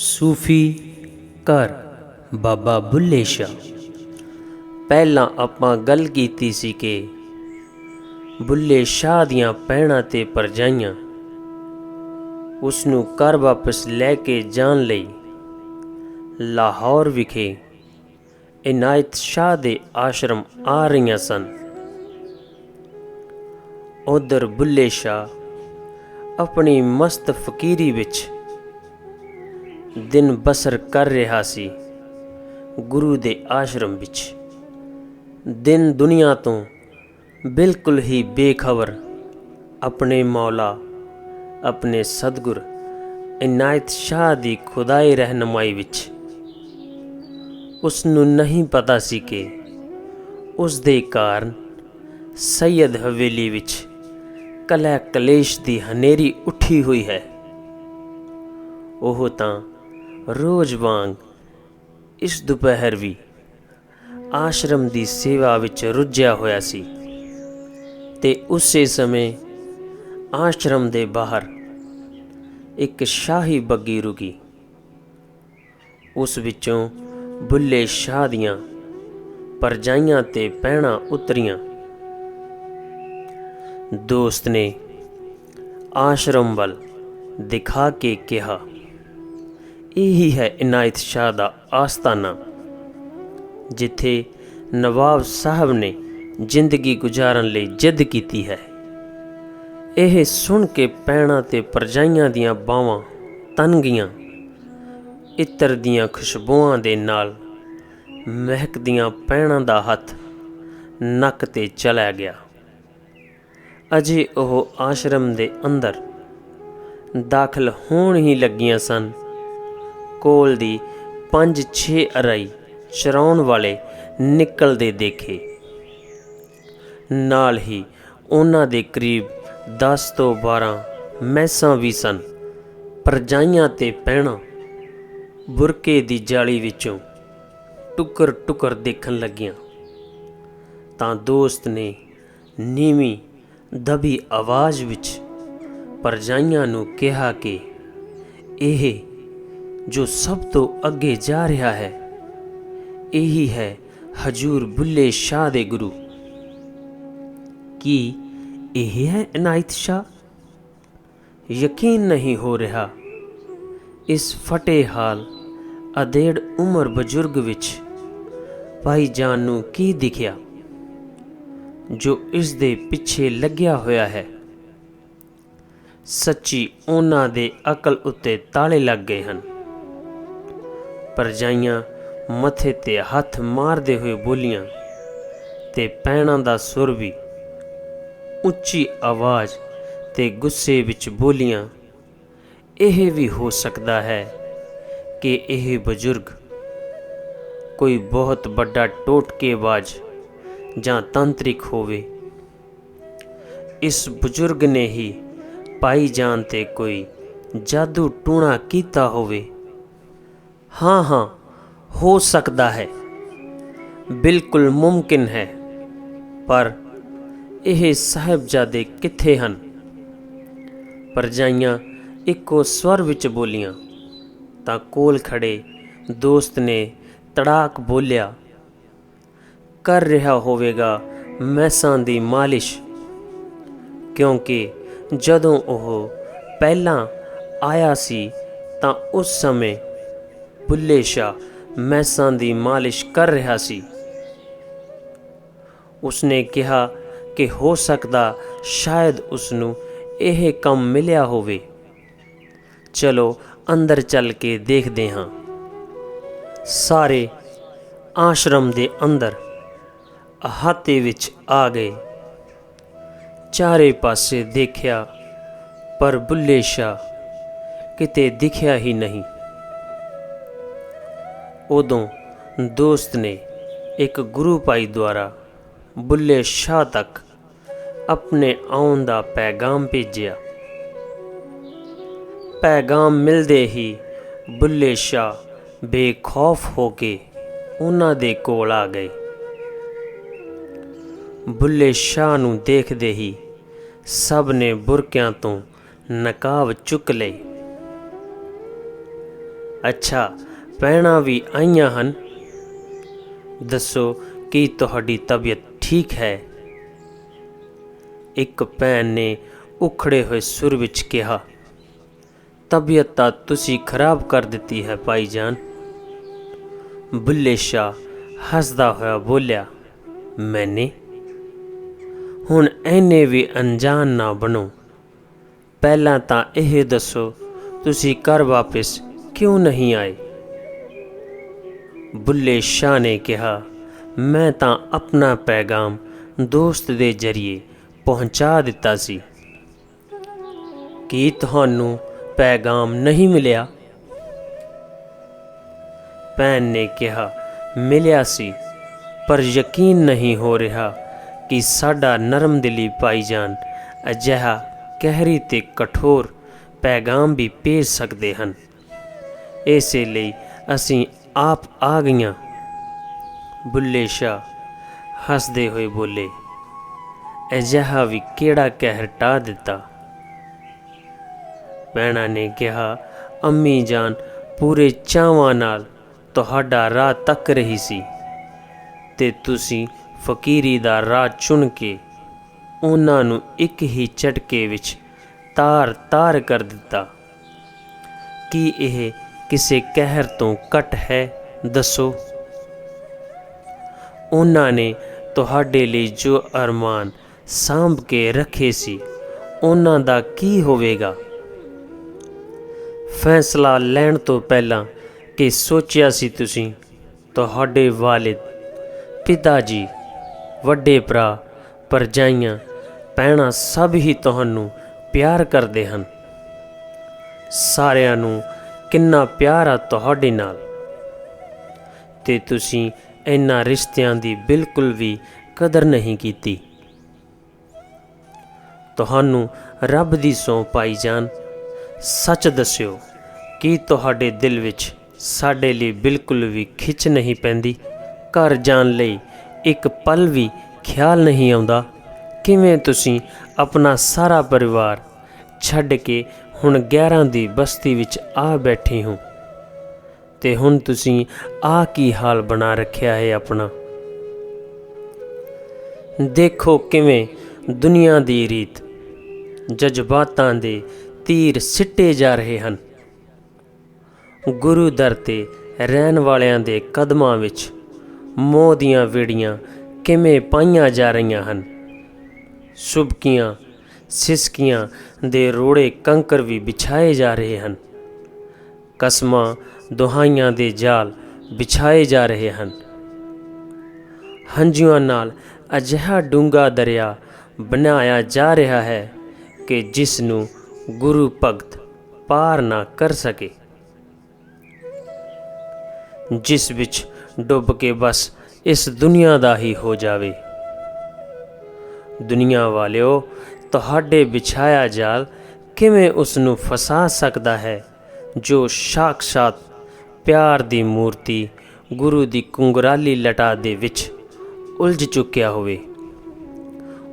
ਸੂਫੀ ਘਰ, ਬਾਬਾ ਬੁੱਲੇ ਸ਼ਾਹ। ਪਹਿਲਾਂ ਆਪਾਂ ਗੱਲ ਕੀਤੀ ਸੀ ਕਿ ਬੁੱਲੇ ਸ਼ਾਹ ਦੀਆਂ ਪਹਿਣਾ ਤੇ ਪਰਜਾਈਆਂ ਉਸ ਨੂੰ ਘਰ ਵਾਪਸ ਲੈ ਕੇ ਜਾਣ ਲਈ ਲਾਹੌਰ ਵਿਖੇ ਇਨਾਇਤ ਸ਼ਾਹ ਦੇ ਆਸ਼ਰਮ ਆ ਰਹੀਆਂ ਸਨ। ਉਧਰ ਬੁੱਲੇ ਸ਼ਾਹ ਆਪਣੀ ਮਸਤ ਫਕੀਰੀ ਵਿੱਚ ਦਿਨ ਬਸਰ ਕਰ ਰਿਹਾ ਸੀ ਗੁਰੂ ਦੇ ਆਸ਼ਰਮ ਵਿੱਚ। ਦਿਨ ਦੁਨੀਆ ਤੋਂ ਬਿਲਕੁਲ ਹੀ ਬੇਖਬਰ ਆਪਣੇ ਮੌਲਾ, ਆਪਣੇ ਸਤਗੁਰ ਇਨਾਇਤ ਸ਼ਾਹ ਦੀ ਖੁਦਾਈ ਰਹਿਨਮਾਈ ਵਿੱਚ। ਉਸ ਨੂੰ ਨਹੀਂ ਪਤਾ ਸੀ ਕਿ ਉਸ ਦੇ ਕਾਰਨ ਸੈਯਦ ਹਵੇਲੀ ਵਿੱਚ ਕਲਾ ਕਲੇਸ਼ ਦੀ ਹਨੇਰੀ ਉੱਠੀ ਹੋਈ ਹੈ। ਉਹ ਤਾਂ ਰੋਜ਼ ਵਾਂਗ ਇਸ ਦੁਪਹਿਰ ਵੀ ਆਸ਼ਰਮ ਦੀ ਸੇਵਾ ਵਿੱਚ ਰੁੱਝਿਆ ਹੋਇਆ ਸੀ ਤੇ ਉਸੇ ਸਮੇਂ ਆਸ਼ਰਮ ਦੇ ਬਾਹਰ ਇੱਕ ਸ਼ਾਹੀ ਬੱਗੀ ਰੁਕੀ। ਉਸ ਵਿੱਚੋਂ ਬੁੱਲੇ ਸ਼ਾਹ ਦੀਆਂ ਪਰਜਾਈਆਂ ਤੇ ਪਹਿਣਾ ਉਤਰੀਆਂ। ਦੋਸਤ ਨੇ ਆਸ਼ਰਮ ਵੱਲ ਦਿਖਾ ਕੇ ਕਿਹਾ ਇਹੀ ਹੈ ਇਨਾਇਤ ਸ਼ਾਹ ਦਾ ਆਸਤਾਨਾ, ਜਿੱਥੇ ਨਵਾਬ ਸਾਹਿਬ ਨੇ ਜ਼ਿੰਦਗੀ ਗੁਜ਼ਾਰਨ ਲਈ ਜਿੱਦ ਕੀਤੀ ਹੈ। ਇਹ ਸੁਣ ਕੇ ਪੈਣਾ ਤੇ ਪਰਜਾਈਆਂ ਦੀਆਂ ਬਾਵਾਂ ਤਨ ਗਈਆਂ। ਇਤਰ ਦੀਆਂ ਖੁਸ਼ਬੂਆਂ ਦੇ ਨਾਲ ਮਹਿਕਦੀਆਂ ਪੈਣਾ ਦਾ ਹੱਥ ਨੱਕ ਤੇ ਚਲਾ ਗਿਆ। ਅਜੇ ਉਹ ਆਸ਼ਰਮ ਦੇ ਅੰਦਰ ਦਾਖਲ ਹੋਣ ਹੀ ਲੱਗੀਆਂ ਸਨ। ਕੋਲ ਦੀ 5-6 ਅਰਾਈ ਚਰਾਉਣ ਵਾਲੇ ਨਿਕਲਦੇ ਦੇਖੇ। ਨਾਲ ਹੀ ਉਹਨਾਂ ਦੇ ਕਰੀਬ 10 ਤੋਂ 12 ਮੈਸਾਂ ਵੀ ਸਨ। ਪਰਜਾਈਆਂ ਤੇ ਪਹਿਣਾ ਬੁਰਕੇ ਦੀ ਜਾਲੀ ਵਿੱਚੋਂ ਟੁਕਰ ਟੁਕਰ ਦੇਖਣ ਲੱਗੀਆਂ। ਤਾਂ ਦੋਸਤ ਨੇ ਨੀਵੀਂ ਦਬੀ ਆਵਾਜ਼ ਵਿੱਚ ਪਰਜਾਈਆਂ ਨੂੰ ਕਿਹਾ ਕਿ ਇਹ ਜੋ ਸਭ ਤੋਂ ਅੱਗੇ ਜਾ ਰਿਹਾ ਹੈ। ਇਹੀ ਹੈ ਹਜੂਰ ਬੁੱਲੇ ਸ਼ਾਹ ਦੇ ਗੁਰੂ। ਕੀ ਇਹ ਹੈ ਇਨਾਇਤ ਸ਼ਾਹ? ਯਕੀਨ ਨਹੀਂ ਹੋ ਰਿਹਾ। ਇਸ ਫਟੇ ਹਾਲ ਅਦੇੜ ਉਮਰ ਬਜ਼ੁਰਗ ਵਿੱਚ ਭਾਈ ਜਾਨ ਨੂੰ ਕੀ ਦਿਖਿਆ? ਜੋ ਇਸ ਦੇ ਪਿੱਛੇ ਲੱਗਿਆ ਹੋਇਆ ਹੈ। ਸੱਚੀ ਉਹਨਾਂ ਦੇ ਅਕਲ ਉੱਤੇ ਤਾਲੇ ਲੱਗ ਗਏ ਹਨ। ਪਰਜਾਈਆਂ ਮੱਥੇ ਤੇ ਹੱਥ ਮਾਰਦੇ ਹੋਏ ਬੋਲੀਆਂ ਤੇ ਪੈਣਾ ਦਾ ਸੁਰ ਵੀ ਉੱਚੀ ਆਵਾਜ਼ ਤੇ ਗੁੱਸੇ ਵਿੱਚ ਬੋਲੀਆਂ, ਇਹ ਵੀ ਹੋ ਸਕਦਾ ਹੈ ਕਿ ਇਹ ਬਜ਼ੁਰਗ ਕੋਈ ਬਹੁਤ ਵੱਡਾ ਟੋਟਕੇਬਾਜ਼ ਜਾਂ ਤੰਤਰਿਕ ਹੋਵੇ। ਇਸ ਬਜ਼ੁਰਗ ਨੇ ਹੀ ਪਾਈ ਜਾਣ ਤੇ ਕੋਈ ਜਾਦੂ ਟੂਣਾ ਕੀਤਾ ਹੋਵੇ। ਹਾਂ ਹਾਂ, ਹੋ ਸਕਦਾ ਹੈ। ਬਿਲਕੁਲ ਮੁਮਕਿਨ ਹੈ, ਪਰ ਇਹ ਸਾਹਿਬਜ਼ਾਦੇ ਕਿੱਥੇ ਹਨ? ਪਰਜਾਈਆਂ ਇੱਕੋ ਸਵਰ ਵਿੱਚ ਬੋਲੀਆਂ, ਤਾਂ ਕੋਲ ਖੜੇ ਦੋਸਤ ਨੇ ਤੜਾਕ ਬੋਲਿਆ, ਕਰ ਰਿਹਾ ਹੋਵੇਗਾ ਮੈਸਾਂ ਦੀ ਮਾਲਿਸ਼। ਕਿਉਂਕਿ ਜਦੋਂ ਉਹ ਪਹਿਲਾਂ ਆਇਆ ਸੀ, ਤਾਂ ਉਸ ਸਮੇਂ ਬੁੱਲੇ ਸ਼ਾਹ, ਮੈਸਾਂ ਦੀ ਮਾਲਿਸ਼ ਕਰ ਰਿਹਾ ਸੀ। ਉਸਨੇ ਕਿਹਾ ਕਿ ਹੋ ਸਕਦਾ ਸ਼ਾਇਦ ਉਸ ਨੂੰ ਇਹ ਕੰਮ ਮਿਲਿਆ ਹੋਵੇ। ਚਲੋ, ਅੰਦਰ ਚੱਲ ਕੇ ਦੇਖਦੇ ਹਾਂ। ਸਾਰੇ ਆਸ਼ਰਮ ਦੇ ਅੰਦਰ ਅਹਾਤੇ ਵਿੱਚ ਆ ਗਏ। ਚਾਰੇ ਪਾਸੇ ਦੇਖਿਆ, ਪਰ ਬੁੱਲੇ ਸ਼ਾਹ ਕਿਤੇ ਦਿਖਿਆ ਹੀ ਨਹੀਂ। ਉਦੋਂ ਦੋਸਤ ਨੇ ਇੱਕ ਗੁਰੂ ਭਾਈ ਦੁਆਰਾ ਬੁੱਲੇ ਸ਼ਾਹ ਤੱਕ ਆਪਣੇ ਆਉਣ ਦਾ ਪੈਗਾਮ ਭੇਜਿਆ। ਪੈਗਾਮ ਮਿਲਦੇ ਹੀ ਬੁੱਲੇ ਸ਼ਾਹ ਬੇਖੌਫ ਹੋ ਕੇ ਉਹਨਾਂ ਦੇ ਕੋਲ ਆ ਗਏ। ਬੁੱਲੇ ਸ਼ਾਹ ਨੂੰ ਦੇਖਦੇ ਹੀ ਸਭ ਨੇ ਬੁਰਕਿਆਂ ਤੋਂ ਨਕਾਬ ਚੁੱਕ ਲਏ। ਅੱਛਾ ਭੈਣਾਂ ਵੀ ਆਈਆਂ ਹਨ। ਦੱਸੋ ਕੀ ਤੁਹਾਡੀ ਤਬੀਅਤ ਠੀਕ ਹੈ? ਇੱਕ ਭੈਣ ਨੇ ਉਖੜੇ ਹੋਏ ਸੁਰ ਵਿੱਚ ਕਿਹਾ, ਤਬੀਅਤ ਤਾਂ ਤੁਸੀਂ ਖਰਾਬ ਕਰ ਦਿੱਤੀ ਹੈ ਭਾਈ ਜਾਨ ਬੁੱਲੇ ਸ਼ਾਹ ਹੱਸਦਾ ਹੋਇਆ ਬੋਲਿਆ, ਮੈਨੇ? ਹੁਣ ਐਨੇ ਵੀ ਅਣਜਾਣ ਨਾ ਬਣੋ। ਪਹਿਲਾਂ ਤਾਂ ਇਹ ਦੱਸੋ, ਤੁਸੀਂ ਘਰ ਵਾਪਸ ਕਿਉਂ ਨਹੀਂ ਆਏ? ਬੁੱਲੇ ਸ਼ਾਹ ਨੇ ਕਿਹਾ, ਮੈਂ ਤਾਂ ਆਪਣਾ ਪੈਗਾਮ ਦੋਸਤ ਦੇ ਜ਼ਰੀਏ ਪਹੁੰਚਾ ਦਿੱਤਾ ਸੀ। ਕੀ ਤੁਹਾਨੂੰ ਪੈਗਾਮ ਨਹੀਂ ਮਿਲਿਆ? ਭੈਣ ਨੇ ਕਿਹਾ, ਮਿਲਿਆ ਸੀ, ਪਰ ਯਕੀਨ ਨਹੀਂ ਹੋ ਰਿਹਾ ਕਿ ਸਾਡਾ ਨਰਮ ਦਿਲੀ ਭਾਈਜਾਨ ਅਜਿਹਾ ਕਹਿਰੀ ਤੇ ਕਠੋਰ ਪੈਗਾਮ ਵੀ ਭੇਜ ਸਕਦੇ ਹਨ। ਇਸੇ ਲਈ ਅਸੀਂ ਆਪ ਆ ਗਈਆਂ। ਬੁੱਲੇ ਸ਼ਾਹ ਹੱਸਦੇ ਹੋਏ ਬੋਲੇ, ਅਜਿਹਾ ਵੀ ਕਿਹੜਾ ਕਹਿਰ ਟਾ ਦਿੱਤਾ? ਭੈਣਾਂ ਨੇ ਕਿਹਾ, ਅੰਮੀ ਜਾਨ, ਪੂਰੇ ਚਾਵਾਂ ਨਾਲ ਤੁਹਾਡਾ ਰਾਹ ਤੱਕ ਰਹੀ ਸੀ ਤੇ ਤੁਸੀਂ ਫਕੀਰੀ ਦਾ ਰਾਹ ਚੁਣ ਕੇ ਉਹਨਾਂ ਨੂੰ ਇੱਕ ਹੀ ਝਟਕੇ ਵਿੱਚ ਤਾਰ-ਤਾਰ ਕਰ ਦਿੱਤਾ। ਕੀ ਇਹ ਕਿਸੇ ਕਹਿਰ ਤੋਂ ਘਟ ਹੈ, ਦੱਸੋ। ਉਹਨਾਂ ਨੇ ਤੁਹਾਡੇ ਲਈ ਜੋ ਅਰਮਾਨ ਸਾਂਭ ਕੇ ਰੱਖੇ ਸੀ, ਉਹਨਾਂ ਦਾ ਕੀ ਹੋਵੇਗਾ? ਫੈਸਲਾ ਲੈਣ ਤੋਂ ਪਹਿਲਾਂ ਕਿ ਸੋਚਿਆ ਸੀ ਤੁਸੀਂ, ਤੁਹਾਡੇ ਵਾਲਿਦ, ਪਿਤਾ ਜੀ, ਵੱਡੇ ਭਰਾ ਪਰਜਾਈਆਂ ਪੈਣਾ ਸਭ ਹੀ ਤੁਹਾਨੂੰ ਪਿਆਰ ਕਰਦੇ ਹਨ। ਸਾਰਿਆਂ ਨੂੰ ਕਿੰਨਾ ਪਿਆਰ ਆ ਤੁਹਾਡੇ ਨਾਲ। ਤੇ ਤੁਸੀਂ ਇਹਨਾਂ ਰਿਸ਼ਤਿਆਂ ਦੀ ਬਿਲਕੁਲ ਵੀ ਕਦਰ ਨਹੀਂ ਕੀਤੀ। ਤੁਹਾਨੂੰ ਰੱਬ ਦੀ ਸੌਂ ਪਾਈ ਜਾਨ ਸੱਚ ਦੱਸਿਓ ਕੀ ਤੁਹਾਡੇ ਦਿਲ ਵਿੱਚ ਸਾਡੇ ਲਈ ਬਿਲਕੁਲ ਵੀ ਖਿੱਚ ਨਹੀਂ ਪੈਂਦੀ। ਘਰ ਜਾਣ ਲਈ ਇੱਕ ਪਲ ਵੀ ਖਿਆਲ ਨਹੀਂ ਆਉਂਦਾ। ਕਿਵੇਂ ਤੁਸੀਂ ਆਪਣਾ ਸਾਰਾ ਪਰਿਵਾਰ ਛੱਡ ਕੇ ਹੁਣ ਗਹਿਰਾਂ ਦੀ ਬਸਤੀ ਵਿੱਚ ਆ ਬੈਠੀ ਹੋ। ਤੇ ਹੁਣ ਤੁਸੀਂ ਆ ਕੀ ਹਾਲ ਬਣਾ ਰੱਖਿਆ ਹੈ ਆਪਣਾ? ਦੇਖੋ ਕਿਵੇਂ ਦੁਨੀਆ ਦੀ ਰੀਤ, ਜਜ਼ਬਾਤਾਂ ਦੇ ਤੀਰ ਸਿੱਟੇ ਜਾ ਰਹੇ ਹਨ। ਗੁਰੂ ਦਰ ਤੇ ਰਹਿਣ ਵਾਲਿਆਂ ਦੇ ਕਦਮਾਂ ਵਿੱਚ ਮੋਹ ਦੀਆਂ ਵੇੜੀਆਂ ਕਿਵੇਂ ਪਾਈਆਂ ਜਾ ਰਹੀਆਂ ਹਨ। ਸੁਬਕੀਆਂ, ਸਿਸਕੀਆਂ ਦੇ ਰੋੜੇ ਕੰਕਰ ਵੀ ਵਿਛਾਏ ਜਾ ਰਹੇ ਹਨ। ਕਸਮਾਂ ਦੁਹਾਈਆਂ ਦੇ ਜਾਲ ਵਿਛਾਏ ਜਾ ਰਹੇ ਹਨ। ਹੰਝੂਆਂ ਨਾਲ ਅਜਿਹਾ ਡੂੰਗਾ ਦਰਿਆ ਬਣਾਇਆ ਜਾ ਰਿਹਾ ਹੈ ਕਿ ਜਿਸ ਨੂੰ ਗੁਰੂ ਭਗਤ ਪਾਰ ਨਾ ਕਰ ਸਕੇ। ਜਿਸ ਵਿੱਚ ਡੁੱਬ ਕੇ ਬਸ ਇਸ ਦੁਨੀਆ ਦਾ ਹੀ ਹੋ ਜਾਵੇ। ਦੁਨੀਆ ਵਾਲਿਓ ਤੁਹਾਡੇ ਵਿਛਾਇਆ ਜਾਲ ਕਿਵੇਂ ਉਸ ਨੂੰ ਫਸਾ ਸਕਦਾ ਹੈ? ਜੋ ਸਾਖਸ਼ਾਤ ਪਿਆਰ ਦੀ ਮੂਰਤੀ ਗੁਰੂ ਦੀ ਕੁੰਗਰਾਲੀ ਲਟਾ ਦੇ ਵਿੱਚ ਉਲਝ ਚੁੱਕਿਆ ਹੋਵੇ।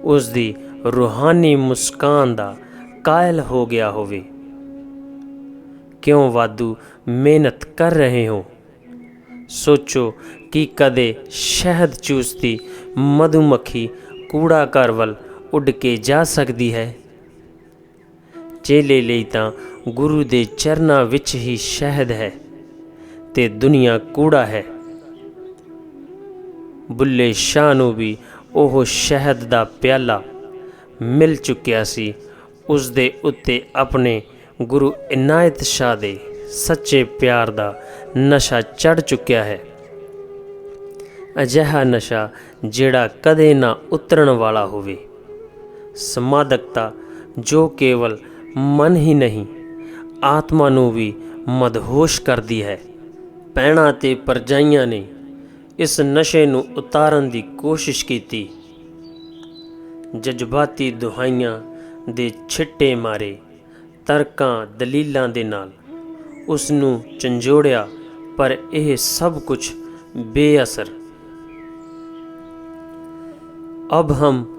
ਉਸ ਦੀ ਰੂਹਾਨੀ ਮੁਸਕਾਨ ਦਾ ਕਾਇਲ ਹੋ ਗਿਆ ਹੋਵੇ। ਕਿਉਂ ਵਾਧੂ ਮਿਹਨਤ ਕਰ ਰਹੇ ਹੋ? ਸੋਚੋ ਕਿ ਕਦੇ ਸ਼ਹਿਦ ਚੂਸਦੀ ਮਧੂਮੱਖੀ ਕੂੜਾ ਘਰ ਵੱਲ ਉੱਡ ਕੇ ਜਾ ਸਕਦੀ ਹੈ। ਚੇਲੇ ਲਈ ਤਾਂ ਗੁਰੂ ਦੇ ਚਰਨਾਂ ਵਿੱਚ ਹੀ ਸ਼ਹਿਦ ਹੈ ਤੇ ਦੁਨੀਆ ਕੂੜਾ ਹੈ। ਬੁੱਲੇ ਸ਼ਾਹ ਨੂੰ ਵੀ ਉਹ ਸ਼ਹਿਦ ਦਾ ਪਿਆਲਾ ਮਿਲ ਚੁੱਕਿਆ ਸੀ। ਉਸ ਦੇ ਉੱਤੇ ਆਪਣੇ ਗੁਰੂ ਇਨਾਇਤ ਸ਼ਾਹ ਦੇ ਸੱਚੇ ਪਿਆਰ ਦਾ ਨਸ਼ਾ ਚੜ ਚੁੱਕਿਆ ਹੈ। ਅਜਿਹਾ ਨਸ਼ਾ ਜਿਹੜਾ ਕਦੇ ਨਾ ਉਤਰਨ ਵਾਲਾ ਹੋਵੇ। ਸੰਮਾਦਕਤਾ ਜੋ ਕੇਵਲ ਮਨ ਹੀ ਨਹੀਂ, ਆਤਮਾ ਨੂੰ ਵੀ ਮਦਹੋਸ਼ ਕਰਦੀ ਹੈ। ਪੈਣਾ ਤੇ ਪਰਜਾਈਆਂ ਨੇ ਇਸ ਨਸ਼ੇ ਨੂੰ ਉਤਾਰਨ ਦੀ ਕੋਸ਼ਿਸ਼ ਕੀਤੀ। ਜਜ਼ਬਾਤੀ ਦੁਹਾਈਆਂ ਦੇ ਛਿੱਟੇ ਮਾਰੇ, ਤਰਕਾਂ ਦਲੀਲਾਂ ਦੇ ਨਾਲ ਉਸ ਨੂੰ ਚੰਜੋੜਿਆ, ਪਰ ਇਹ ਸਭ ਕੁਝ ਬੇਅਸਰ। ਅਬ ਹਮ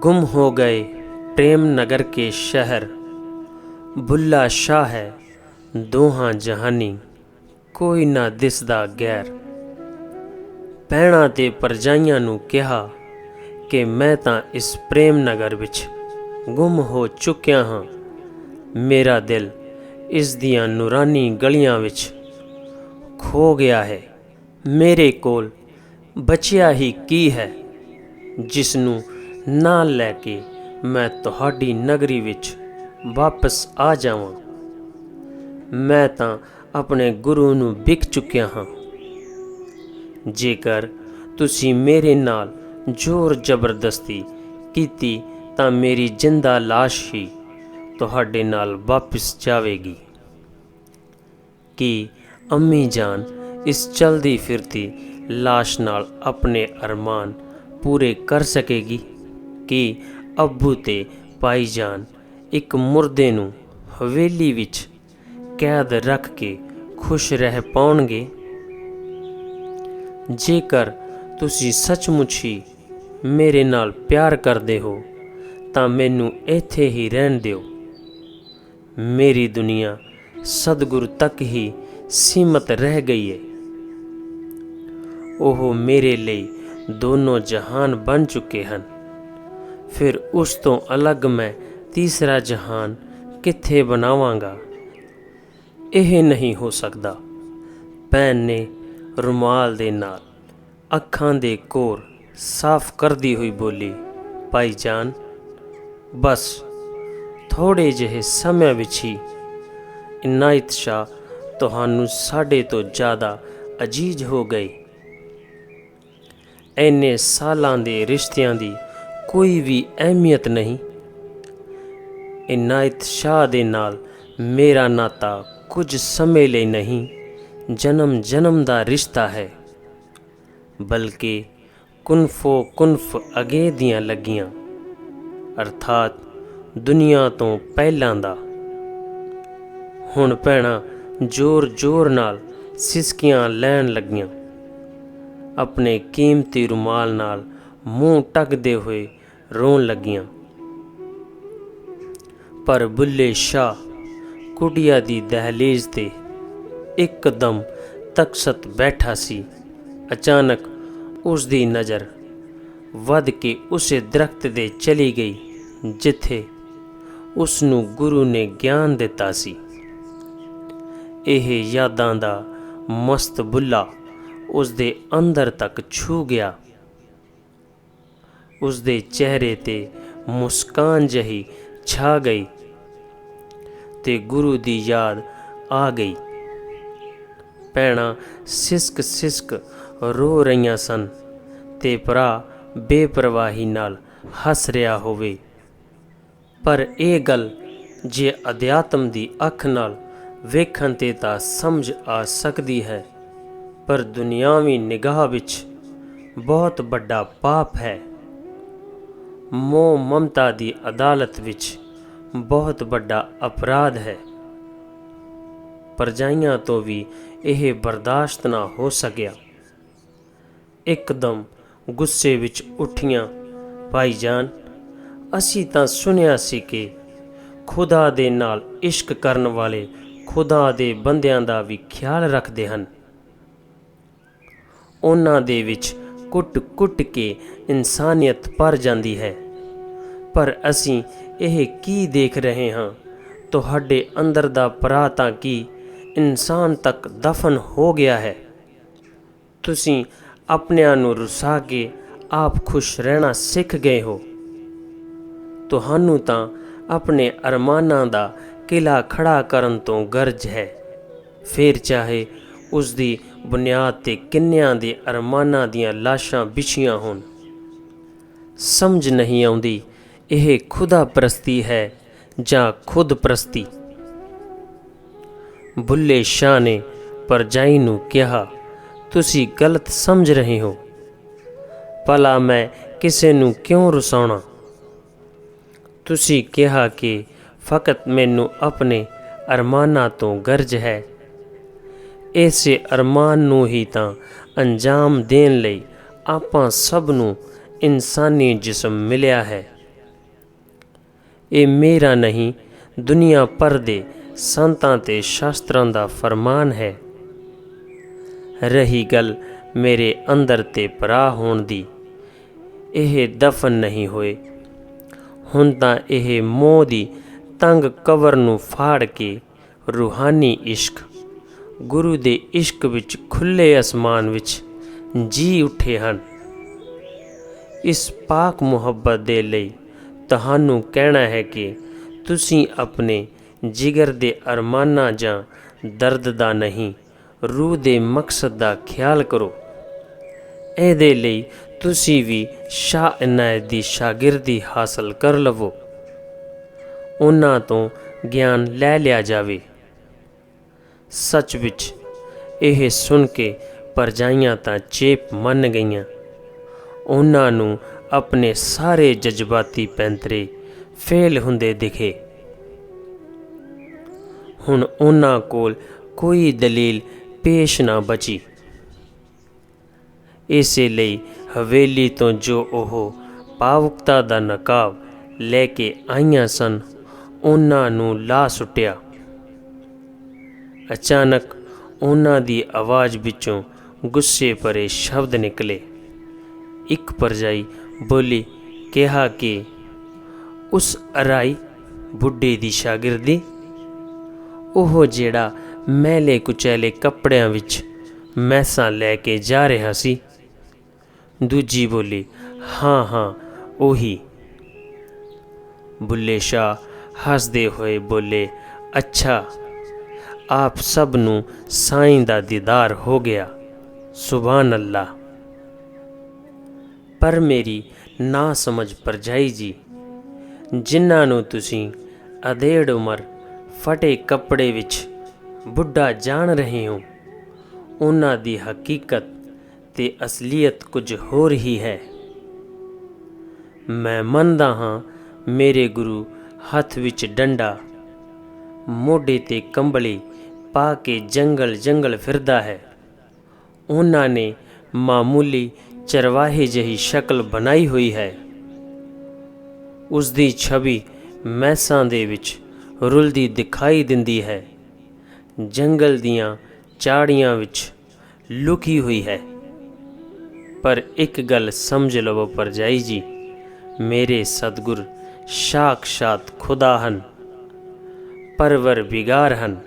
गुम हो गए प्रेम नगर के शहर भुल्ला शाह है दोहा जहानी ਕੋਈ ਨਾ ਦਿਸਦਾ ਗੈਰ ਪਹਿਣਾ ਤੇ ਪਰਜਾਈਆਂ ਨੂੰ ਕਿਹਾ ਕਿ ਮੈਂ ਤਾਂ ਇਸ ਪ੍ਰੇਮ ਨਗਰ ਵਿੱਚ ਗੁੰਮ ਹੋ ਚੁੱਕਿਆ ਹਾਂ ਮੇਰਾ ਦਿਲ ਇਸ ਦੀਆਂ ਨੂਰਾਨੀ ਗਲੀਆਂ ਵਿੱਚ ਖੋ ਗਿਆ ਹੈ ਮੇਰੇ ਕੋਲ ਬਚਿਆ ਹੀ ਕੀ ਹੈ ਜਿਸ ਨੂੰ ਨਾਲ ਲੈ ਕੇ ਮੈਂ ਤੁਹਾਡੀ ਨਗਰੀ ਵਿੱਚ ਵਾਪਸ ਆ ਜਾਵਾਂ। ਮੈਂ ਤਾਂ ਆਪਣੇ ਗੁਰੂ ਨੂੰ ਵਿਕ ਚੁੱਕਿਆ ਹਾਂ। ਜੇਕਰ ਤੁਸੀਂ ਮੇਰੇ ਨਾਲ ਜ਼ੋਰ ਜ਼ਬਰਦਸਤੀ ਕੀਤੀ ਤਾਂ ਮੇਰੀ ਜਿੰਦਾ ਲਾਸ਼ ਹੀ ਤੁਹਾਡੇ ਨਾਲ ਵਾਪਸ ਜਾਵੇਗੀ। ਕਿ ਅੰਮੀ ਜਾਨ ਇਸ ਚਲਦੀ ਫਿਰਤੀ ਲਾਸ਼ ਨਾਲ ਆਪਣੇ ਅਰਮਾਨ ਪੂਰੇ ਕਰ ਸਕੇਗੀ? ਕਿ ਅੱਬੂ ਤੇ ਭਾਈਜਾਨ ਇੱਕ ਮੁਰਦੇ ਨੂੰ ਹਵੇਲੀ ਵਿੱਚ ਕੈਦ ਰੱਖ ਕੇ ਖੁਸ਼ ਰਹਿ ਪਾਉਣਗੇ। ਜੇਕਰ ਤੁਸੀਂ ਸੱਚਮੁੱਚ ਹੀ ਮੇਰੇ ਨਾਲ ਪਿਆਰ ਕਰਦੇ ਹੋ, ਤਾਂ ਮੈਨੂੰ ਇੱਥੇ ਹੀ ਰਹਿਣ ਦਿਓ। ਮੇਰੀ ਦੁਨੀਆ ਸਤਿਗੁਰੂ ਤੱਕ ਹੀ ਸੀਮਤ ਰਹਿ ਗਈ ਹੈ ਉਹ ਮੇਰੇ ਲਈ ਦੋਨੋਂ ਜਹਾਨ ਬਣ ਚੁੱਕੇ ਹਨ। ਫਿਰ ਉਸ ਤੋਂ ਅਲੱਗ ਮੈਂ ਤੀਸਰਾ ਜਹਾਨ ਕਿੱਥੇ ਬਣਾਵਾਂਗਾ? ਇਹ ਨਹੀਂ ਹੋ ਸਕਦਾ। ਭੈਣ ਨੇ ਰੁਮਾਲ ਦੇ ਨਾਲ ਅੱਖਾਂ ਦੇ ਕੋਰ ਸਾਫ਼ ਕਰਦੀ ਹੋਈ ਬੋਲੀ, ਭਾਈ ਜਾਨ, ਬਸ ਥੋੜੇ ਜਿਹੇ ਸਮੇਂ ਵਿੱਚ ਹੀ ਇਨਾਇਤ ਸ਼ਾ ਤੁਹਾਨੂੰ ਸਾਡੇ ਤੋਂ ਜ਼ਿਆਦਾ ਅਜੀਜ਼ ਹੋ ਗਈ। ਐਨੇ ਸਾਲਾਂ ਦੇ ਰਿਸ਼ਤਿਆਂ ਦੀ ਕੋਈ ਵੀ ਅਹਿਮੀਅਤ ਨਹੀਂ। ਇਨਾਇਤ ਸ਼ਾਹ ਦੇ ਨਾਲ ਮੇਰਾ ਨਾਤਾ ਕੁਝ ਸਮੇਂ ਲਈ ਨਹੀਂ ਜਨਮ ਜਨਮ ਦਾ ਰਿਸ਼ਤਾ ਹੈ। ਬਲਕਿ ਕੁਨਫੋ ਕੁਨਫ ਅਗੇ ਦੀਆਂ ਲੱਗੀਆਂ, ਅਰਥਾਤ ਦੁਨੀਆ ਤੋਂ ਪਹਿਲਾਂ ਦਾ। ਹੁਣ ਭੈਣਾਂ ਜ਼ੋਰ-ਜ਼ੋਰ ਨਾਲ ਸਿਸਕੀਆਂ ਲੈਣ ਲੱਗੀਆਂ। ਆਪਣੇ ਕੀਮਤੀ ਰੁਮਾਲ ਨਾਲ ਮੂੰਹ ਟਕਦੇ ਹੋਏ ਰੋਣ ਲੱਗੀਆਂ। ਪਰ ਬੁੱਲੇ ਸ਼ਾਹ ਕੁਟਿਆ ਦੀ ਦਹਲੀਜ਼ ਤੇ ਇੱਕਦਮ ਤਕਸਤ ਬੈਠਾ ਸੀ। ਅਚਾਨਕ ਉਸ ਦੀ ਨਜ਼ਰ ਵੱਧ ਕੇ ਉਸੇ ਦਰਖਤ ਦੇ ਚਲੀ ਗਈ, ਜਿੱਥੇ ਉਸ ਨੂੰ ਗੁਰੂ ਨੇ ਗਿਆਨ ਦਿੱਤਾ ਸੀ। ਇਹ ਯਾਦਾਂ ਦਾ ਮਸਤ ਬੁੱਲਾ ਉਸ ਦੇ ਅੰਦਰ ਤੱਕ ਛੂ ਗਿਆ। ਉਸ ਦੇ ਚਿਹਰੇ ਤੇ ਮੁਸਕਾਨ ਜਹੀ ਛਾ ਗਈ ਤੇ ਗੁਰੂ ਦੀ ਯਾਦ ਆ ਗਈ। ਪੈਣਾ ਸਿਸਕ ਸਿਸਕ ਰੋ ਰਹੀਆਂ ਸਨ ਤੇ ਭਰਾ ਬੇਪਰਵਾਹੀ ਨਾਲ ਹੱਸ ਰਿਹਾ ਹੋਵੇ। ਪਰ ਇਹ ਗੱਲ ਜੇ ਅਧਿਆਤਮ ਦੀ ਅੱਖ ਨਾਲ ਵੇਖਣ ਤੇ ਤਾਂ ਸਮਝ ਆ ਸਕਦੀ ਹੈ। ਪਰ ਦੁਨਿਆਵੀ ਨਿਗਾਹ ਵਿੱਚ ਬਹੁਤ ਵੱਡਾ ਪਾਪ ਹੈ। ਮੋਹ ਮਮਤਾ ਦੀ ਅਦਾਲਤ ਵਿੱਚ ਬਹੁਤ ਵੱਡਾ ਅਪਰਾਧ ਹੈ। ਪਰਜਾਈਆਂ ਤੋਂ ਵੀ ਇਹ ਬਰਦਾਸ਼ਤ ਨਾ ਹੋ ਸਕਿਆ। ਇੱਕਦਮ ਗੁੱਸੇ ਵਿੱਚ ਉੱਠੀਆਂ ਭਾਈਜਾਨ ਅਸੀਂ ਤਾਂ ਸੁਣਿਆ ਸੀ ਕਿ ਖੁਦਾ ਦੇ ਨਾਲ ਇਸ਼ਕ ਕਰਨ ਵਾਲੇ ਖੁਦਾ ਦੇ ਬੰਦਿਆਂ ਦਾ ਵੀ ਖਿਆਲ ਰੱਖਦੇ ਹਨ। ਉਹਨਾਂ ਦੇ ਵਿੱਚ ਕੁੱਟ-ਕੁੱਟ ਕੇ ਇਨਸਾਨੀਅਤ ਭਰ ਜਾਂਦੀ ਹੈ। ਪਰ ਅਸੀਂ ਇਹ ਕੀ ਦੇਖ ਰਹੇ ਹਾਂ? ਤੁਹਾਡੇ ਅੰਦਰ ਦਾ ਭਰਾ ਤਾਂ ਕੀ ਇਨਸਾਨ ਤੱਕ ਦਫਨ ਹੋ ਗਿਆ ਹੈ? ਤੁਸੀਂ ਆਪਣਿਆਂ ਨੂੰ ਰੁਸਾ ਕੇ ਆਪ ਖੁਸ਼ ਰਹਿਣਾ ਸਿੱਖ ਗਏ ਹੋ। ਤੁਹਾਨੂੰ ਤਾਂ ਆਪਣੇ ਅਰਮਾਨਾਂ ਦਾ ਕਿਲਾ ਖੜਾ ਕਰਨ ਤੋਂ ਗਰਜ ਹੈ। ਫਿਰ ਚਾਹੇ ਉਸ ਦੀ ਬੁਨਿਆਦ ਤੇ ਕਿੰਨਿਆਂ ਦੇ ਅਰਮਾਨਾਂ ਦੀਆਂ ਲਾਸ਼ਾਂ ਵਿਛੀਆਂ ਹੋਣ। ਸਮਝ ਨਹੀਂ ਆਉਂਦੀ, ਇਹ ਖੁਦਾ ਪ੍ਰਸਤੀ ਹੈ ਜਾਂ ਖੁਦ ਪ੍ਰਸਤੀ? ਬੁੱਲੇ ਸ਼ਾਹ ਨੇ ਪਰਜਾਈ ਨੂੰ ਕਿਹਾ, ਤੁਸੀਂ ਗਲਤ ਸਮਝ ਰਹੇ ਹੋ। ਭਲਾ ਮੈਂ ਕਿਸੇ ਨੂੰ ਕਿਉਂ ਰਸਾਉਣਾ? ਤੁਸੀਂ ਕਿਹਾ ਕਿ ਫਕਤ ਮੈਨੂੰ ਆਪਣੇ ਅਰਮਾਨਾਂ ਤੋਂ ਗਰਜ ਹੈ। ਇਸੇ ਅਰਮਾਨ ਨੂੰ ਹੀ ਤਾਂ ਅੰਜਾਮ ਦੇਣ ਲਈ ਆਪਾਂ ਸਭ ਨੂੰ ਇਨਸਾਨੀ ਜਿਸਮ ਮਿਲਿਆ ਹੈ। ਇਹ ਮੇਰਾ ਨਹੀਂ, ਦੁਨੀਆ ਭਰ ਦੇ ਸੰਤਾਂ ਤੇ ਸ਼ਾਸਤਰਾਂ ਦਾ ਫਰਮਾਨ ਹੈ। ਰਹੀ ਗੱਲ ਮੇਰੇ ਅੰਦਰ ਤੇ ਪਰਾ ਹੋਣ ਦੀ, ਇਹ ਦਫਨ ਨਹੀਂ ਹੋਏ। ਹੁਣ ਤਾਂ ਇਹ ਮੋਹ ਦੀ ਤੰਗ ਕਵਰ ਨੂੰ ਫਾੜ ਕੇ ਰੂਹਾਨੀ ਇਸ਼ਕ ਗੁਰੂ ਦੇ ਇਸ਼ਕ ਵਿੱਚ ਖੁੱਲੇ ਅਸਮਾਨ ਵਿੱਚ ਜੀ ਉੱਠੇ ਹਨ। ਇਸ ਪਾਕ ਮੁਹੱਬਤ ਦੇ ਲਈ ਤੁਹਾਨੂੰ ਕਹਿਣਾ ਹੈ ਕਿ ਤੁਸੀਂ ਆਪਣੇ ਜਿਗਰ ਦੇ ਅਰਮਾਨਾਂ ਜਾਂ ਦਰਦ ਦਾ ਨਹੀਂ, ਰੂਹ ਦੇ ਮਕਸਦ ਦਾ ਖਿਆਲ ਕਰੋ। ਇਹਦੇ ਲਈ ਤੁਸੀਂ ਵੀ ਸ਼ਾਹ ਇਨਾਇਤ ਦੀ ਸ਼ਾਗਿਰਦੀ ਹਾਸਲ ਕਰ ਲਵੋ। ਉਹਨਾਂ ਤੋਂ ਗਿਆਨ ਲੈ ਲਿਆ ਜਾਵੇ। ਸੱਚ ਵਿੱਚ ਇਹ ਸੁਣ ਕੇ ਪਰਜਾਈਆਂ ਤਾਂ ਚੇਪ ਮੰਨ ਗਈਆਂ। ਉਹਨਾਂ ਨੂੰ ਆਪਣੇ ਸਾਰੇ ਜਜ਼ਬਾਤੀ ਪੈਂਤਰੇ ਫੇਲ ਹੁੰਦੇ ਦਿਖੇ। ਹੁਣ ਉਹਨਾਂ ਕੋਲ ਕੋਈ ਦਲੀਲ ਪੇਸ਼ ਨਾ ਬਚੀ। ਇਸੇ ਲਈ ਹਵੇਲੀ ਤੋਂ ਜੋ ਉਹ ਪਾਵੁਕਤਾ ਦਾ ਨਕਾਬ ਲੈ ਕੇ ਆਈਆਂ ਸਨ, ਉਹਨਾਂ ਨੂੰ ਲਾ ਸੁੱਟਿਆ। ਅਚਾਨਕ ਉਹਨਾਂ ਦੀ ਆਵਾਜ਼ ਵਿੱਚੋਂ ਗੁੱਸੇ ਭਰੇ ਸ਼ਬਦ ਨਿਕਲੇ। ਇੱਕ ਪਰਜਾਈ ਬੋਲੀ, ਕਿਹਾ ਕਿ ਉਸ ਅਰਾਈ ਬੁੱਢੇ ਦੀ ਸ਼ਾਗਿਰਦੀ? ਉਹ ਜਿਹੜਾ ਮੈਲੇ ਕੁਚੈਲੇ ਕੱਪੜਿਆਂ ਵਿੱਚ ਮੈਸਾਂ ਲੈ ਕੇ ਜਾ ਰਿਹਾ ਸੀ। ਦੂਜੀ ਬੋਲੀ, ਹਾਂ ਹਾਂ, ਉਹੀ। ਬੁੱਲੇ ਸ਼ਾਹ ਹੱਸਦੇ ਹੋਏ ਬੋਲੇ, ਅੱਛਾ ਆਪ ਸਭ ਨੂੰ ਸਾਈਂ ਦਾ ਦੀਦਾਰ ਹੋ ਗਿਆ। ਸੁਭਾਨ ਅੱਲਾ ਪਰ ਮੇਰੀ ਨਾ ਸਮਝ ਪਰਜਾਈ ਜੀ, ਜਿਨ੍ਹਾਂ ਨੂੰ ਤੁਸੀਂ ਅਧੇੜ ਉਮਰ ਫਟੇ ਕੱਪੜੇ ਵਿੱਚ ਬੁੱਢਾ ਜਾਣ ਰਹੇ ਹੋ, ਉਹਨਾਂ ਦੀ ਹਕੀਕਤ ਤੇ ਅਸਲੀਅਤ ਕੁਝ ਹੋਰ ਹੀ ਹੈ। ਮੈਂ ਮੰਨਦਾ ਹਾਂ ਮੇਰੇ ਗੁਰੂ ਹੱਥ ਵਿੱਚ ਡੰਡਾ, ਮੋਢੇ ਤੇ ਕੰਬਲੇ ਪਾ ਕੇ ਜੰਗਲ ਜੰਗਲ ਫਿਰਦਾ ਹੈ। ਉਹਨਾਂ ਨੇ ਮਾਮੂਲੀ ਚਰਵਾਹੇ ਜਿਹੀ ਸ਼ਕਲ ਬਣਾਈ ਹੋਈ ਹੈ। ਉਸ ਦੀ ਛਵੀ ਮੈਸਾਂ ਦੇ ਵਿੱਚ ਰੁਲਦੀ ਦਿਖਾਈ ਦਿੰਦੀ ਹੈ। ਜੰਗਲ ਦੀਆਂ ਚਾੜੀਆਂ ਵਿੱਚ ਲੁਕੀ ਹੋਈ ਹੈ। ਪਰ ਇੱਕ ਗੱਲ ਸਮਝ ਲਵੋ ਪਰਜਾਈ ਜੀ, ਮੇਰੇ ਸਤਗੁਰ ਸਾਖਸ਼ਾਤ ਖੁਦਾ ਹਨ, ਪਰਵਰ ਬਿਗਾਰ ਹਨ।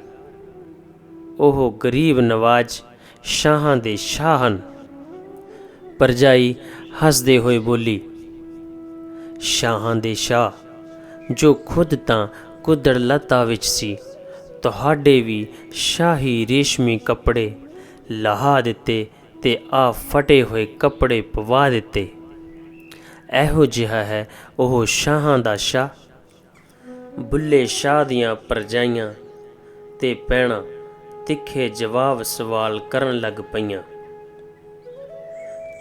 ਉਹ ਗਰੀਬ ਨਵਾਜ ਸ਼ਾਹਾਂ ਦੇ ਸ਼ਾਹ ਹਨ ਪਰਜਾਈ ਹੱਸਦੇ ਹੋਏ ਬੋਲੀ, ਸ਼ਾਹਾਂ ਦੇ ਸ਼ਾਹ, ਜੋ ਖੁਦ ਤਾਂ ਕੁਦੜ ਲਤਾ ਵਿੱਚ ਸੀ, ਤੁਹਾਡੇ ਵੀ ਸ਼ਾਹੀ ਰੇਸ਼ਮੀ ਕੱਪੜੇ ਲਹਾ ਦਿੱਤੇ ਤੇ ਆ ਫਟੇ ਹੋਏ ਕੱਪੜੇ ਪਵਾ ਦਿੱਤੇ। ਇਹੋ ਜਿਹਾ ਹੈ ਉਹ ਸ਼ਾਹਾਂ ਦਾ ਸ਼ਾਹ। ਬੁੱਲੇ ਸ਼ਾਹ ਦੀਆਂ ਪਰਜਾਈਆਂ ਤੇ ਪੈਣਾ ਤਿੱਖੇ ਜਵਾਬ ਸਵਾਲ ਕਰਨ ਲੱਗ ਪਈਆਂ।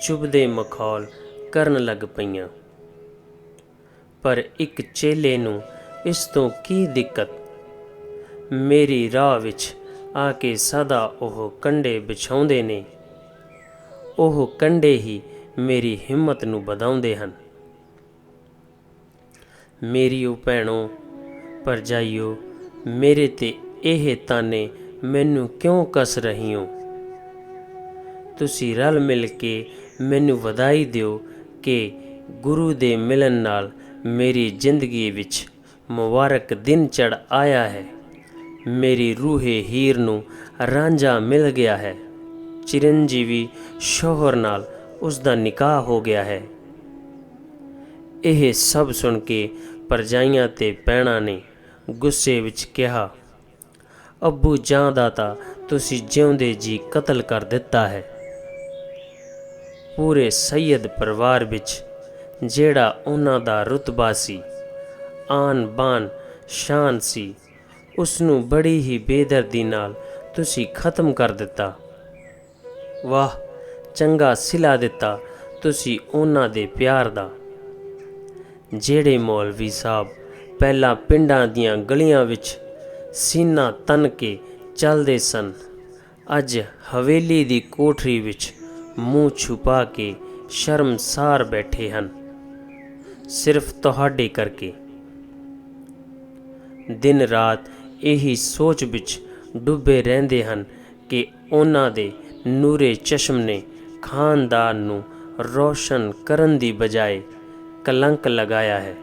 ਚੁਬਦੇ ਮਖੌਲ ਕਰਨ ਲੱਗ ਪਈਆਂ। ਪਰ ਇੱਕ ਚੇਲੇ ਨੂੰ ਇਸ ਤੋਂ ਕੀ ਦਿੱਕਤ? ਮੇਰੀ ਰਾਹ ਵਿੱਚ ਆ ਕੇ ਸਦਾ ਉਹ ਕੰਡੇ ਵਿਛਾਉਂਦੇ ਨੇ। ਉਹ ਕੰਡੇ ਹੀ ਮੇਰੀ ਹਿੰਮਤ ਨੂੰ ਵਧਾਉਂਦੇ ਹਨ। ਮੇਰੀ ਉਹ ਭੈਣੋ ਪਰਜਾਈਓ ਮੇਰੇ ਤੇ ਇਹ ਤਾਨੇ ਮੈਨੂੰ ਕਿਉਂ ਕਸ ਰਹੀ ਹੋ? ਤੁਸੀਂ ਰਲ ਮਿਲ ਕੇ ਮੈਨੂੰ ਵਧਾਈ ਦਿਓ ਕਿ ਗੁਰੂ ਦੇ ਮਿਲਨ ਨਾਲ ਮੇਰੀ ਜ਼ਿੰਦਗੀ ਵਿੱਚ ਮੁਬਾਰਕ ਦਿਨ ਚੜ ਆਇਆ ਹੈ। ਮੇਰੀ ਰੂਹੇ ਹੀਰ ਨੂੰ ਰਾਂਝਾ ਮਿਲ ਗਿਆ ਹੈ। ਚਿਰੰਜੀਵੀ ਸ਼ੋਹਰ ਨਾਲ ਉਸ ਦਾ ਨਿਕਾਹ ਹੋ ਗਿਆ ਹੈ। ਇਹ ਸਭ ਸੁਣ ਕੇ ਪਰਜਾਈਆਂ ਤੇ ਪੈਣਾ ਨੇ ਗੁੱਸੇ ਵਿੱਚ ਕਿਹਾ ਅੱਬੂ ਜਾਂ ਦਾ ਤਾਂ ਤੁਸੀਂ ਜਿਉਂਦੇ ਜੀ ਕਤਲ ਕਰ ਦਿੱਤਾ ਹੈ। ਪੂਰੇ ਸੈਦ ਪਰਿਵਾਰ ਵਿੱਚ ਜਿਹੜਾ ਉਹਨਾਂ ਦਾ ਰਤਬਾ ਸੀ ਆਨ ਬਾਨ ਸ਼ਾਨ ਸੀ ਉਸ ਨੂੰ ਬੜੀ ਹੀ ਬੇਦਰਦੀ ਨਾਲ ਤੁਸੀਂ ਖਤਮ ਕਰ ਦਿੱਤਾ। ਵਾਹ, ਚੰਗਾ ਸਿਲਾ ਦਿੱਤਾ ਤੁਸੀਂ ਉਹਨਾਂ ਦੇ ਪਿਆਰ ਦਾ। ਜਿਹੜੇ ਮੌਲਵੀ ਸਾਹਿਬ ਪਹਿਲਾਂ ਪਿੰਡਾਂ ਦੀਆਂ ਗਲੀਆਂ ਵਿੱਚ ਸੀਨਾ ਤਨ ਕੇ ਚੱਲਦੇ ਸਨ। ਅੱਜ ਹਵੇਲੀ ਦੀ ਕੋਠਰੀ ਵਿੱਚ ਮੂੰਹ ਛੁਪਾ ਕੇ ਸ਼ਰਮਸਾਰ ਬੈਠੇ ਹਨ। ਸਿਰਫ ਤੁਹਾਡੇ ਕਰਕੇ। ਦਿਨ ਰਾਤ ਇਹੀ ਸੋਚ ਵਿੱਚ ਡੁੱਬੇ ਰਹਿੰਦੇ ਹਨ ਕਿ ਉਹਨਾਂ ਦੇ ਨੂਰੇ ਚਸ਼ਮ ਨੇ ਖਾਨਦਾਨ ਨੂੰ ਰੋਸ਼ਨ ਕਰਨ ਦੀ ਬਜਾਏ ਕਲੰਕ ਲਗਾਇਆ ਹੈ।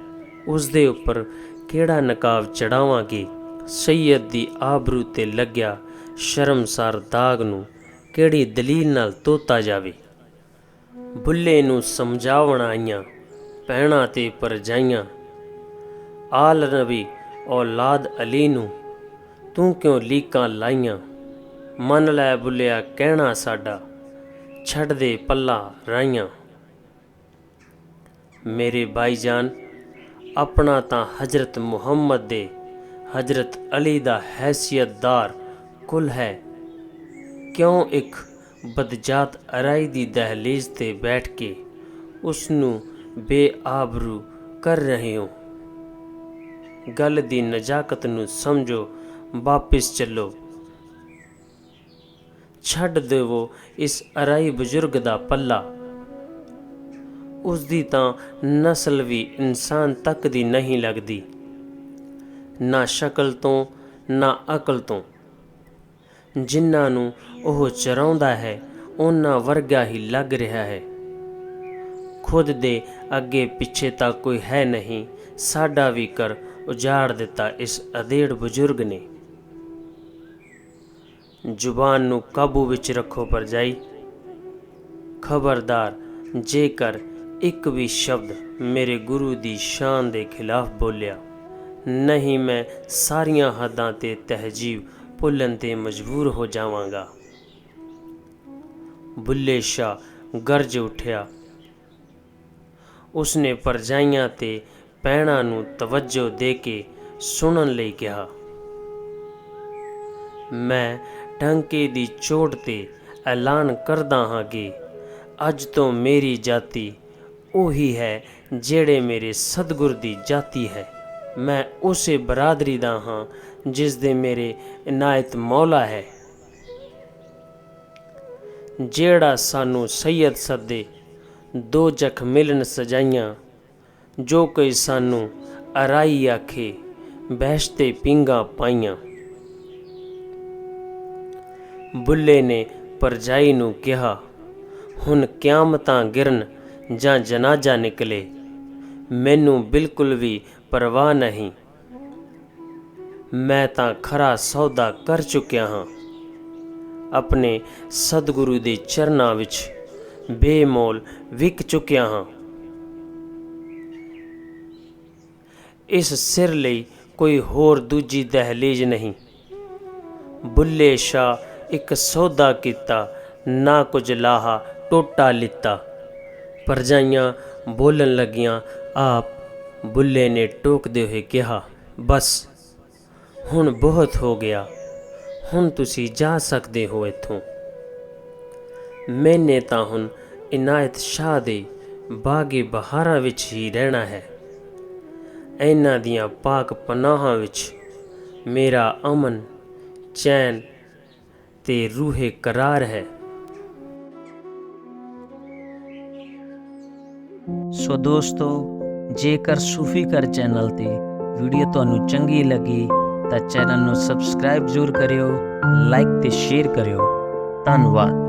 ਉਸ ਦੇ ਉੱਪਰ ਕਿਹੜਾ ਨਕਾਬ ਚੜਾਵਾਂਗੇ ਸੈਯਦ ਦੀ ਆਬਰੂ ਤੇ ਲੱਗਿਆ ਸ਼ਰਮਸਾਰ ਦਾਗ ਨੂੰ ਕਿਹੜੀ ਦਲੀਲ ਨਾਲ ਧੋਤਾ ਜਾਵੇ? ਬੁੱਲੇ ਨੂੰ ਸਮਝਾਵਣ ਆਈਆਂ ਪਹਿਣਾ ਤੇ ਪਰਜਾਈਆਂ। ਆਲ ਨਬੀ ਔਲਾਦ ਅਲੀ ਨੂੰ, ਤੂੰ ਕਿਉਂ ਲੀਕਾਂ ਲਾਈਆਂ? ਮੰਨ ਲੈ ਬੁੱਲਿਆ ਕਹਿਣਾ ਸਾਡਾ, ਛੱਡ ਦੇ ਪੱਲਾ ਰਾਈਆਂ। ਮੇਰੇ ਭਾਈਜਾਨ, ਆਪਣਾ ਤਾਂ ਹਜ਼ਰਤ ਮੁਹੰਮਦ ਦੇ ਹਜ਼ਰਤ ਅਲੀ ਦਾ ਹੈਸੀਅਤਦਾਰ ਕੁਲ ਹੈ। ਕਿਉਂ ਇੱਕ ਬਦਜਾਤ ਅਰਾਈ ਦੀ ਦਹਲੀਜ਼ ਤੇ ਬੈਠ ਕੇ ਉਸ ਨੂੰ ਬੇਆਬਰੂ ਕਰ ਰਹੇ ਹੋ? ਗੱਲ ਦੀ ਨਜਾਕਤ ਨੂੰ ਸਮਝੋ, ਵਾਪਿਸ ਚੱਲੋ। ਛੱਡ ਦੇਵੋ ਇਸ ਅਰਾਈ ਬਜ਼ੁਰਗ ਦਾ ਪੱਲਾ। ਉਸ ਦੀ ਤਾਂ ਨਸਲ ਵੀ ਇਨਸਾਨ ਤੱਕ ਦੀ ਨਹੀਂ ਲੱਗਦੀ। ਨਾ ਸ਼ਕਲ ਤੋਂ, ਨਾ ਅਕਲ ਤੋਂ। ਜਿਨ੍ਹਾਂ ਨੂੰ ਉਹ ਚਰਾਉਂਦਾ ਹੈ, ਉਹਨਾਂ ਵਰਗਾ ਹੀ ਲੱਗ ਰਿਹਾ ਹੈ। ਖੁਦ ਦੇ ਅੱਗੇ ਪਿੱਛੇ ਤਾਂ ਕੋਈ ਹੈ ਨਹੀਂ, ਸਾਡਾ ਵੀ ਕਰ ਉਜਾੜ ਦਿੱਤਾ ਇਸ ਅਧੇੜ ਬਜ਼ੁਰਗ ਨੇ। ਜ਼ੁਬਾਨ ਨੂੰ ਕਾਬੂ ਵਿੱਚ ਰੱਖੋ ਪਰਜਾਈ ਖਬਰਦਾਰ, ਜੇਕਰ ਇੱਕ ਵੀ ਸ਼ਬਦ ਮੇਰੇ ਗੁਰੂ ਦੀ ਸ਼ਾਨ ਦੇ ਖਿਲਾਫ ਬੋਲਿਆ ਨਹੀਂ ਮੈਂ ਸਾਰੀਆਂ ਹੱਦਾਂ ਤੇ ਤਹਿਜੀਬ ਭੁੱਲਣ ਤੇ ਮਜਬੂਰ ਹੋ ਜਾਵਾਂਗਾ। ਬੁੱਲੇ ਸ਼ਾ ਗਰਜ ਉੱਠਿਆ। ਉਸਨੇ ਪਰਜਾਈਆਂ ਤੇ ਪੈਣਾ ਨੂੰ ਤਵੱਜੋ ਦੇ ਕੇ ਸੁਣਨ ਲਈ ਕਿਹਾ, ਮੈਂ ਟੰਕੇ ਦੀ ਚੋਟ ਤੇ ਐਲਾਨ ਕਰਦਾ ਹਾਂ ਕਿ ਅੱਜ ਤੋਂ ਮੇਰੀ ਜਾਤੀ ਉਹੀ ਹੈ ਜਿਹੜੇ ਮੇਰੇ ਸਤਿਗੁਰ ਦੀ ਜਾਤੀ ਹੈ। ਮੈਂ ਉਸੇ ਬਰਾਦਰੀ ਦਾ ਹਾਂ, ਜਿਸ ਦੇ ਮੇਰੇ ਇਨਾਇਤ ਮੌਲਾ ਹੈ। ਜਿਹੜਾ ਸਾਨੂੰ ਸੈਯਦ ਸੱਦੇ ਦੋ ਜਖ ਮਿਲਨ ਸਜਾਈਆਂ, ਜੋ ਕੋਈ ਸਾਨੂੰ ਅਰਾਈ ਆਖੇ ਬਹਿਸ਼ਤੇ ਪਿੰਗਾ ਪਾਈਆਂ। ਬੁੱਲੇ ਨੇ ਪਰਜਾਈ ਨੂੰ ਕਿਹਾ, ਹੁਣ ਕਿਆਮਤਾਂ ਗਿਰਨ ਜਾਂ ਜਨਾਜ਼ਾ ਨਿਕਲੇ, ਮੈਨੂੰ ਬਿਲਕੁਲ ਵੀ ਪਰਵਾਹ ਨਹੀਂ। ਮੈਂ ਤਾਂ ਖਰਾ ਸੌਦਾ ਕਰ ਚੁੱਕਿਆ ਹਾਂ। ਆਪਣੇ ਸਤਿਗੁਰੂ ਦੇ ਚਰਨਾਂ ਵਿੱਚ ਬੇਮੋਲ ਵਿਕ ਚੁੱਕਿਆ ਹਾਂ। ਇਸ ਸਿਰ ਲਈ ਕੋਈ ਹੋਰ ਦੂਜੀ ਦਹਲੀਜ਼ ਨਹੀਂ। ਬੁੱਲੇ ਸ਼ਾ ਇੱਕ ਸੌਦਾ ਕੀਤਾ, ਨਾ ਕੁਝ ਲਾਹਾ, ਟੋਟਾ ਲਿੱਤਾ। ਪਰਜਾਈਆਂ ਬੋਲਣ ਲੱਗੀਆਂ, ਆਪ ਬੁੱਲੇ ਨੇ ਟੋਕਦੇ ਹੋਏ ਕਿਹਾ, ਬਸ, ਹੁਣ ਬਹੁਤ ਹੋ ਗਿਆ। ਹੁਣ ਤੁਸੀਂ ਜਾ ਸਕਦੇ ਹੋ ਇੱਥੋਂ। ਮੈਨੇ ਤਾਂ ਹੁਣ ਇਨਾਇਤ ਸ਼ਾਹ ਦੇ ਬਾਗੇ ਬਹਾਰਾਂ ਵਿੱਚ ਹੀ ਰਹਿਣਾ ਹੈ। ਇਹਨਾਂ ਦੀਆਂ ਪਾਕ ਪਨਾਹਾਂ ਵਿੱਚ ਮੇਰਾ ਅਮਨ, ਚੈਨ ਤੇ ਰੂਹੇ ਕਰਾਰ ਹੈ। ਸੋ ਦੋਸਤੋ ਜੇਕਰ ਸੂਫੀ ਕਰ ਚੈਨਲ ਤੇ ਵੀਡੀਓ ਤੁਹਾਨੂੰ ਚੰਗੀ ਲੱਗੀ, ਤਾਂ ਚੈਨਲ ਨੂੰ ਸਬਸਕ੍ਰਾਈਬ ਜ਼ਰੂਰ ਕਰਿਓ ਲਾਈਕ ਤੇ ਸ਼ੇਅਰ ਕਰਿਓ। ਧੰਨਵਾਦ।